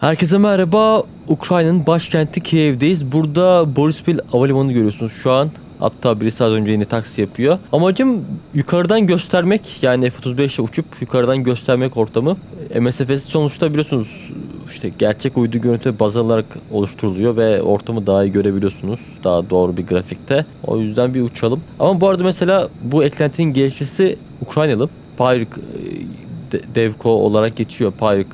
Herkese merhaba. Ukrayna'nın başkenti Kiev'deyiz. Burada Borispil Havalimanı görüyorsunuz şu an. Hatta birisi az önce yine taksi yapıyor. Amacım yukarıdan göstermek yani F-35 ile uçup yukarıdan göstermek ortamı. MSFS sonuçta biliyorsunuz işte gerçek uydu görüntü baz alarak oluşturuluyor ve ortamı daha iyi görebiliyorsunuz. Daha doğru bir grafikte. O yüzden bir uçalım. Ama bu arada mesela bu eklentinin gelişçisi Ukraynalı. Pyrik de- Devco olarak geçiyor Pyrik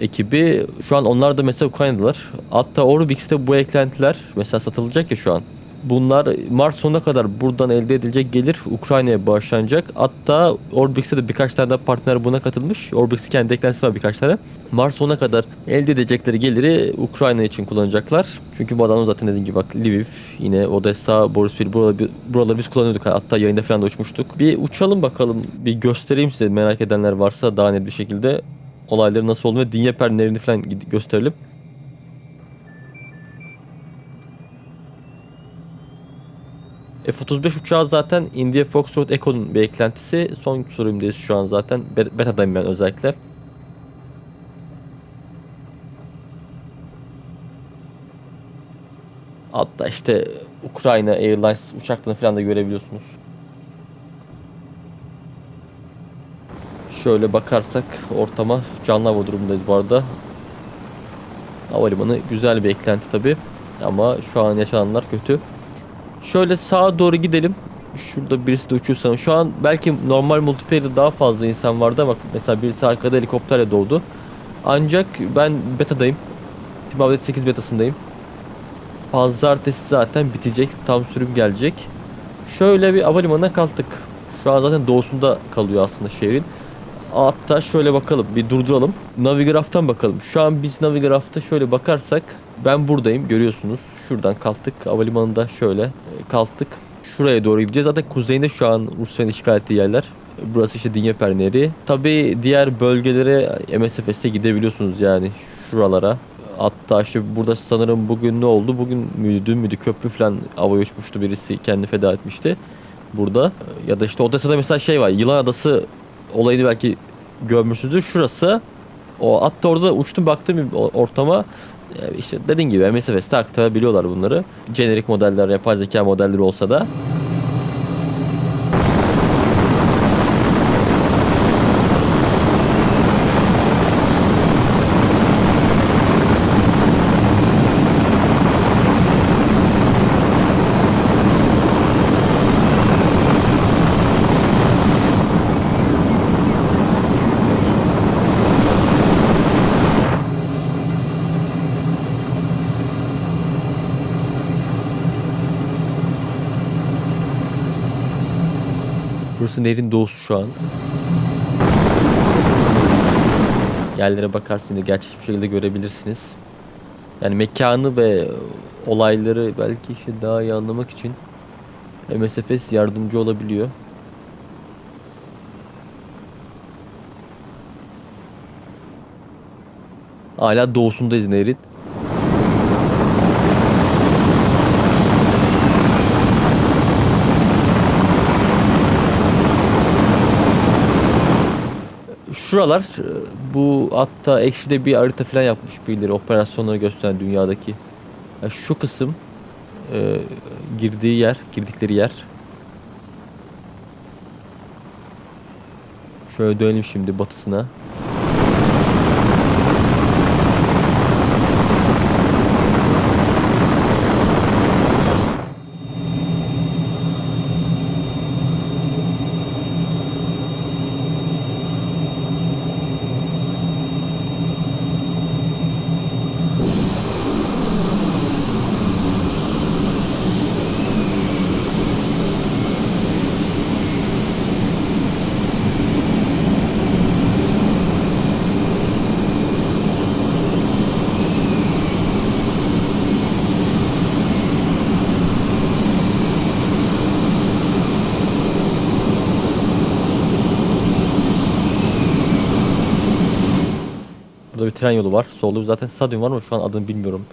ekibi. Şu an onlar da mesela Ukraynalılar. Hatta Orbix'te bu eklentiler mesela satılacak ya şu an. Bunlar Mart sonuna kadar buradan elde edilecek gelir Ukrayna'ya bağışlanacak. Hatta Orbix'te de birkaç tane daha partner buna katılmış. Orbix'in kendi eklentisi var birkaç tane. Mart sonuna kadar elde edecekleri geliri Ukrayna için kullanacaklar. Çünkü bu adam zaten dediğim gibi bak Lviv, yine Odessa, Borispil buraları, buraları biz kullanıyorduk. Hatta yayında falan da uçmuştuk. Bir uçalım bakalım. Bir göstereyim size merak edenler varsa daha net bir şekilde olayları nasıl olduğunu ve Dnieper nerini falan gösterelim. F-35 uçağı zaten India Foxtrot Echo'nun bir eklentisi. Son sürümdeyiz şu an zaten. Be- Beta'dayım ben özellikle. Hatta işte Ukrayna Airlines uçaklarını falan da görebiliyorsunuz. Şöyle bakarsak ortama canlı hava durumundayız bu arada. Havalimanı güzel bir eklenti tabi. Ama şu an yaşananlar kötü. Şöyle sağa doğru gidelim. Şurada birisi de uçuyor sanırım. Şu an belki normal multiplayer'da daha fazla insan vardı ama mesela birisi arkada helikopterle doğdu. Ancak ben betadayım. Team Update 8 betasındayım. Pazartesi zaten bitecek. Tam sürüm gelecek. Şöyle bir havalimanına kalktık. Şu an zaten doğusunda kalıyor aslında şehrin. Hatta şöyle bakalım bir durduralım. Navigraph'tan bakalım. Şu an biz Navigraph'ta şöyle bakarsak ben buradayım görüyorsunuz. Şuradan kalktık. Havalimanında şöyle e, kalktık. Şuraya doğru gideceğiz. Zaten kuzeyinde şu an Rusya'nın işgal ettiği yerler. Burası işte Dnieper Nehri. Tabii diğer bölgelere MSFS'te gidebiliyorsunuz yani şuralara. Hatta işte burada sanırım bugün ne oldu? Bugün müydü, dün müydü köprü falan havaya uçmuştu birisi kendi feda etmişti burada. Ya da işte Odessa'da mesela şey var. Yılan Adası olayını belki görmüşsünüzdür. Şurası. O hatta orada uçtum baktım bir ortama. İşte dediğin gibi MSFS'te aktarabiliyorlar bunları. Jenerik modeller, yapay zeka modelleri olsa da. Burası nehrin doğusu şu an. Yerlere bakarsınız gerçek bir şekilde görebilirsiniz. Yani mekanı ve olayları belki işte daha iyi anlamak için MSFS yardımcı olabiliyor. Hala doğusundayız nehrin. Şuralar e, bu hatta ekşide bir harita falan yapmış birileri operasyonları gösteren dünyadaki. Ya şu kısım e, girdiği yer, girdikleri yer. Şöyle dönelim şimdi batısına. Bir tren yolu var. Solda zaten stadyum var ama şu an adını bilmiyorum.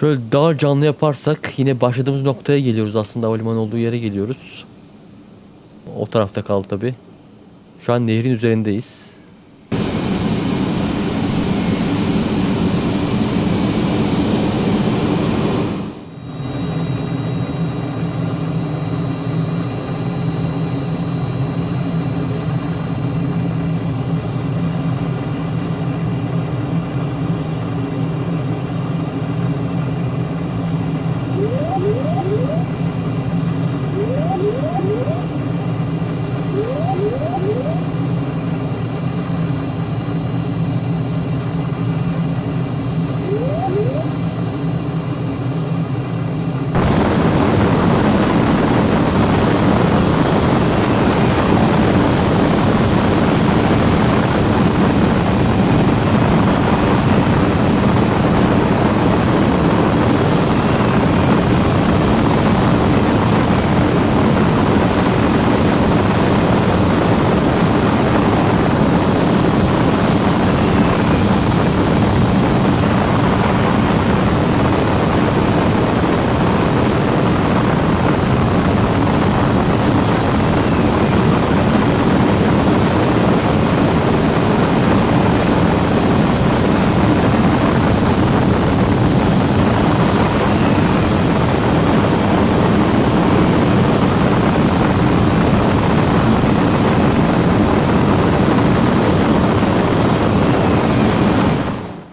Şöyle daha canlı yaparsak yine başladığımız noktaya geliyoruz aslında havalimanı olduğu yere geliyoruz. O tarafta kaldı tabi. Şu an nehrin üzerindeyiz.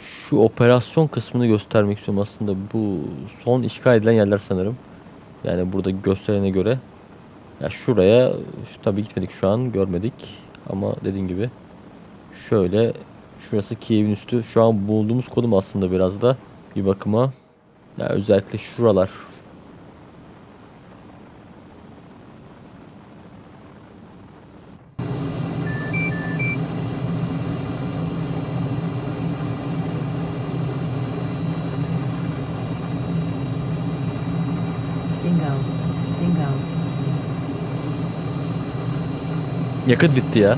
Şu operasyon kısmını göstermek istiyorum aslında. Bu son işgal edilen yerler sanırım. Yani burada gösterene göre. Ya şuraya tabii gitmedik şu an görmedik. Ama dediğim gibi şöyle şurası Kiev'in üstü. Şu an bulunduğumuz konum aslında biraz da bir bakıma. Ya özellikle şuralar. Yakıt bitti ya.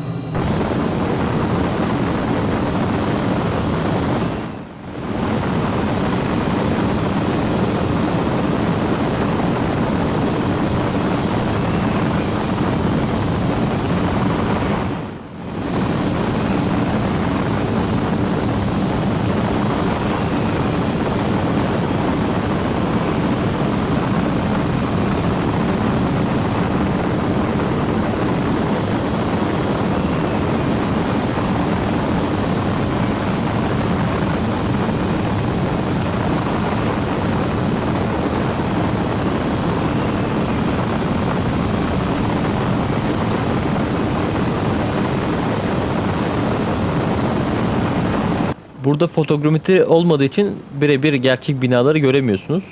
Burada fotogrametri olmadığı için birebir gerçek binaları göremiyorsunuz.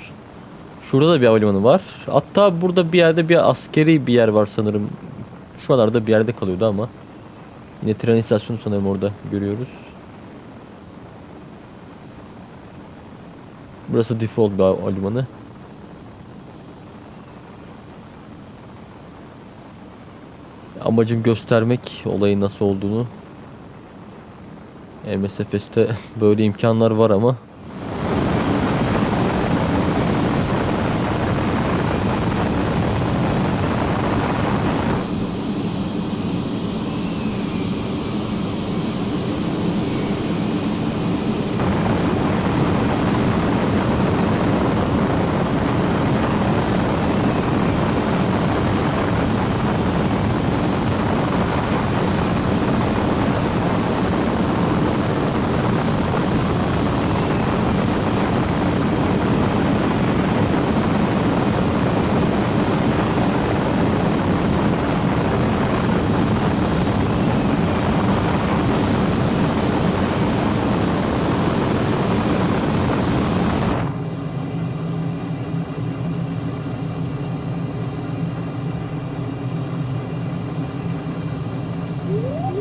Şurada da bir havalimanı var. Hatta burada bir yerde bir askeri bir yer var sanırım. Şuralarda bir yerde kalıyordu ama. Yine tren istasyonu sanırım orada görüyoruz. Burası default bir havalimanı. Amacım göstermek olayın nasıl olduğunu. MSFS'te böyle imkanlar var ama Ooh.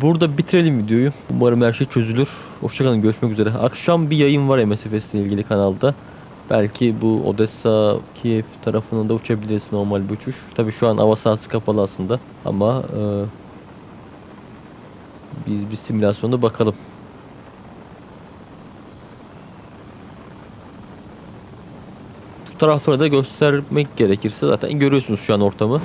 Burada bitirelim videoyu. Umarım her şey çözülür. Hoşçakalın görüşmek üzere. Akşam bir yayın var MSFS ile ilgili kanalda. Belki bu Odessa, Kiev tarafına da uçabiliriz normal bir uçuş. Tabii şu an hava sahası kapalı aslında ama e, biz bir simülasyonda bakalım. Bu tarafları da göstermek gerekirse zaten görüyorsunuz şu an ortamı.